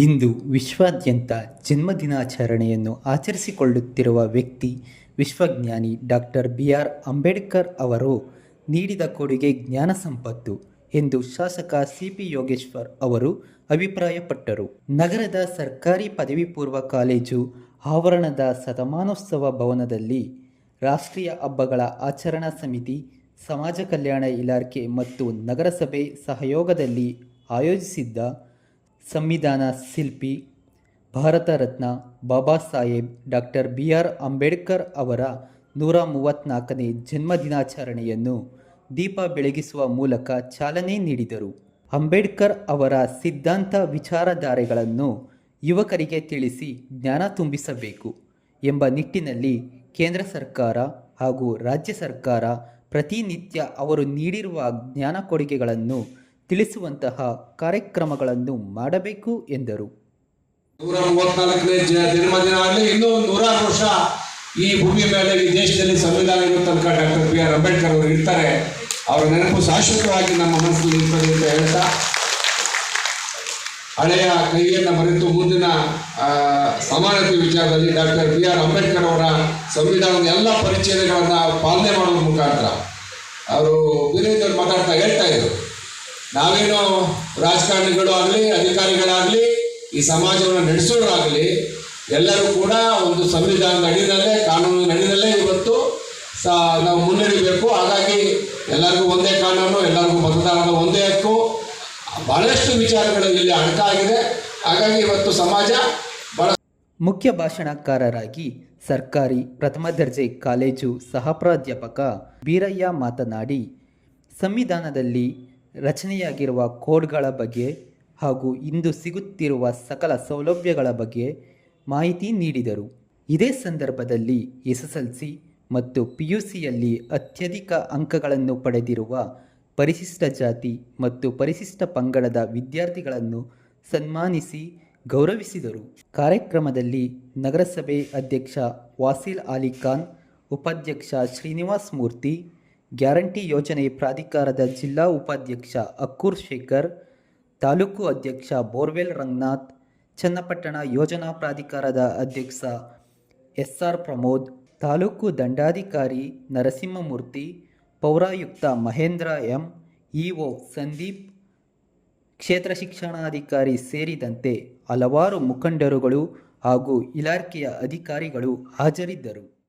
ಇಂದು ವಿಶ್ವಾದ್ಯಂತ ಜನ್ಮದಿನಾಚರಣೆಯನ್ನು ಆಚರಿಸಿಕೊಳ್ಳುತ್ತಿರುವ ವ್ಯಕ್ತಿ ವಿಶ್ವಜ್ಞಾನಿ ಡಾಕ್ಟರ್ ಬಿ ಆರ್ ಅಂಬೇಡ್ಕರ್ ಅವರು ನೀಡಿದ ಕೊಡುಗೆ ಜ್ಞಾನ ಸಂಪತ್ತು ಎಂದು ಶಾಸಕ ಸಿ ಪಿ ಯೋಗೇಶ್ವರ್ ಅವರು ಅಭಿಪ್ರಾಯಪಟ್ಟರು. ನಗರದ ಸರ್ಕಾರಿ ಪದವಿ ಪೂರ್ವ ಕಾಲೇಜು ಆವರಣದ ಶತಮಾನೋತ್ಸವ ಭವನದಲ್ಲಿ ರಾಷ್ಟ್ರೀಯ ಹಬ್ಬಗಳ ಆಚರಣಾ ಸಮಿತಿ, ಸಮಾಜ ಕಲ್ಯಾಣ ಇಲಾಖೆ ಮತ್ತು ನಗರಸಭೆ ಸಹಯೋಗದಲ್ಲಿ ಆಯೋಜಿಸಿದ್ದ ಸಂವಿಧಾನ ಶಿಲ್ಪಿ, Bharat Ratna Baba Saheb, doctor B R Ambedkar ಅವರ ನೂರ ಮೂವತ್ತ್ನಾಲ್ಕನೇ ಜನ್ಮದಿನಾಚರಣೆಯನ್ನು ದೀಪ ಬೆಳಗಿಸುವ ಮೂಲಕ ಚಾಲನೆ ನೀಡಿದರು. ಅಂಬೇಡ್ಕರ್ ಅವರ ಸಿದ್ಧಾಂತ ವಿಚಾರಧಾರೆಗಳನ್ನು ಯುವಕರಿಗೆ ತಿಳಿಸಿ ಜ್ಞಾನ ತುಂಬಿಸಬೇಕು ಎಂಬ ನಿಟ್ಟಿನಲ್ಲಿ ಕೇಂದ್ರ ಸರ್ಕಾರ ಹಾಗೂ ರಾಜ್ಯ ಸರ್ಕಾರ ಪ್ರತಿನಿತ್ಯ ಅವರು ನೀಡಿರುವ ಜ್ಞಾನ ಕೊಡುಗೆಗಳನ್ನು ತಿಳಿಸುವಂತಹ ಕಾರ್ಯಕ್ರಮಗಳನ್ನು ಮಾಡಬೇಕು ಎಂದರು. ನೂರ ಮೂವತ್ನಾಲ್ಕನೇ ಜನ್ಮದಿನ ಆಗಲಿ ಇನ್ನೂ ನೂರಾರು ವರ್ಷ ಈ ಭೂಮಿ ಮೇಲೆ ಈ ದೇಶದಲ್ಲಿ ಸಂವಿಧಾನ ಇರುವ ತನಕ ಡಾಕ್ಟರ್ ಬಿ ಆರ್ ಅಂಬೇಡ್ಕರ್ ಅವರು ಇರ್ತಾರೆ. ಅವರ ನೆನಪು ಶಾಶ್ವತವಾಗಿ ನಮ್ಮ ಮನಸ್ಸಲ್ಲಿ ಇರ್ತದೆ ಅಂತ ಹೇಳ್ತಾ, ಹಳೆಯ ಕೈಯನ್ನು ಮರೆತು ಮುಂದಿನ ಸಮಾನತೆ ವಿಚಾರದಲ್ಲಿ ಡಾಕ್ಟರ್ ಬಿ ಆರ್ ಅಂಬೇಡ್ಕರ್ ಅವರ ಸಂವಿಧಾನದ ಎಲ್ಲ ಪರಿಚಯಗಳನ್ನು ಪಾಲನೆ ಮಾಡುವ ಮುಖಾಂತರ, ಅವರು ವೀರೇಂದ್ರ ಮಾತಾಡ್ತಾ ಹೇಳ್ತಾ ನಾವೇನು ರಾಜಕಾರಣಿಗಳು ಆಗಲಿ, ಅಧಿಕಾರಿಗಳಾಗಲಿ, ಈ ಸಮಾಜವನ್ನು ನಡೆಸೋರಾಗಲಿ, ಎಲ್ಲರೂ ಕೂಡ ಒಂದು ಸಂವಿಧಾನದ ಅಡಿನಲ್ಲೇ ಕಾನೂನು ಅಡಿನಲ್ಲೇ ಇವತ್ತು ಸ, ನಾವು ಮುನ್ನಡಿಬೇಕು. ಹಾಗಾಗಿ ಎಲ್ಲರಿಗೂ ಒಂದೇ ಕಾನೂನು, ಎಲ್ಲರಿಗೂ ಮತದಾನದ ಒಂದೇ ಹಕ್ಕು. ಬಹಳಷ್ಟು ವಿಚಾರಗಳು ಇಲ್ಲಿ ಅಡಕಾಗಿದೆ ಹಾಗಾಗಿ ಇವತ್ತು ಸಮಾಜ ಮುಖ್ಯ ಭಾಷಣಕಾರರಾಗಿ ಸರ್ಕಾರಿ ಪ್ರಥಮ ದರ್ಜೆ ಕಾಲೇಜು ಸಹ ಪ್ರಾಧ್ಯಾಪಕ ಬೀರಯ್ಯ ಮಾತನಾಡಿ, ಸಂವಿಧಾನದಲ್ಲಿ ರಚನೆಯಾಗಿರುವ ಕೋಡ್ಗಳ ಬಗ್ಗೆ ಹಾಗೂ ಇಂದು ಸಿಗುತ್ತಿರುವ ಸಕಲ ಸೌಲಭ್ಯಗಳ ಬಗ್ಗೆ ಮಾಹಿತಿ ನೀಡಿದರು. ಇದೇ ಸಂದರ್ಭದಲ್ಲಿ ಎಸ್ ಎಸ್ ಎಲ್ ಸಿ ಮತ್ತು ಪಿ ಯು ಸಿಯಲ್ಲಿ ಅತ್ಯಧಿಕ ಅಂಕಗಳನ್ನು ಪಡೆದಿರುವ ಪರಿಶಿಷ್ಟ ಜಾತಿ ಮತ್ತು ಪರಿಶಿಷ್ಟ ಪಂಗಡದ ವಿದ್ಯಾರ್ಥಿಗಳನ್ನು ಸನ್ಮಾನಿಸಿ ಗೌರವಿಸಿದರು. ಕಾರ್ಯಕ್ರಮದಲ್ಲಿ ನಗರಸಭೆ ಅಧ್ಯಕ್ಷ ವಾಸಿಲ್ ಅಲಿ ಖಾನ್, ಉಪಾಧ್ಯಕ್ಷ ಶ್ರೀನಿವಾಸ್ ಮೂರ್ತಿ ಗ್ಯಾರಂಟಿ ಯೋಜನೆ ಪ್ರಾಧಿಕಾರದ ಜಿಲ್ಲಾ ಉಪಾಧ್ಯಕ್ಷ ಅಕ್ಕೂರ್ ಶೇಖರ್, ತಾಲೂಕು ಅಧ್ಯಕ್ಷ ಬೋರ್ವೆಲ್ ರಂಗನಾಥ್, ಚನ್ನಪಟ್ಟಣ ಯೋಜನಾ ಪ್ರಾಧಿಕಾರದ ಅಧ್ಯಕ್ಷ ಎಸ್ ಆರ್ ಪ್ರಮೋದ್, ತಾಲೂಕು ದಂಡಾಧಿಕಾರಿ ನರಸಿಂಹಮೂರ್ತಿ, ಪೌರಾಯುಕ್ತ ಮಹೇಂದ್ರ ಎಂ, ಇಒ ಸಂದೀಪ್, ಕ್ಷೇತ್ರ ಶಿಕ್ಷಣಾಧಿಕಾರಿ ಸೇರಿದಂತೆ ಹಲವಾರು ಮುಖಂಡರುಗಳು ಹಾಗೂ ಇಲಾಖೆಯ ಅಧಿಕಾರಿಗಳು ಹಾಜರಿದ್ದರು.